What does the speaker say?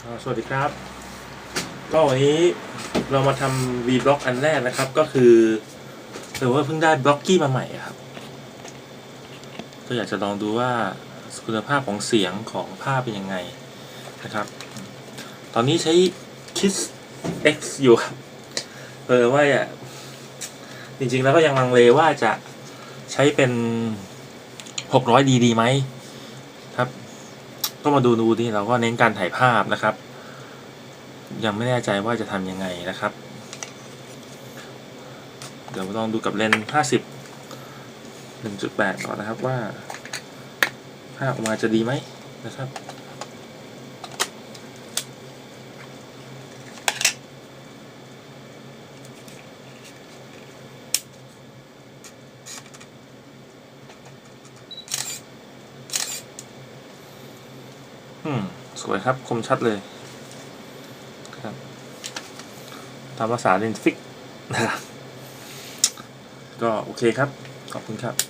สวัสดีครับ ก็วันนี้เรามาทำ V block อันแรกนะครับ ก็คือเออว่าเพิ่งได้บล็อกกี้มาใหม่ครับ ก็อยากจะลองดูว่าคุณภาพของเสียงของภาพเป็นยังไงนะครับ ตอนนี้ใช้ Kiss X อยู่ครับ เออว่าอะจริงๆแล้วก็ยังลังเลว่าจะใช้เป็น 600ดีดีไหมครับ ก็มาดูดูดิเราก็เน้นการถ่ายภาพนะครับ ยังไม่แน่ใจว่าจะทำยังไงนะครับ เดี๋ยวลองดูกับเลนส์50 1.8ก่อนนะครับว่าภาพออกมาจะดีไหมนะครับ อืม สวยครับ คมชัดเลย ครับ ตามภาษาเลนฟิกนะครับก็โอเคครับ ขอบคุณครับ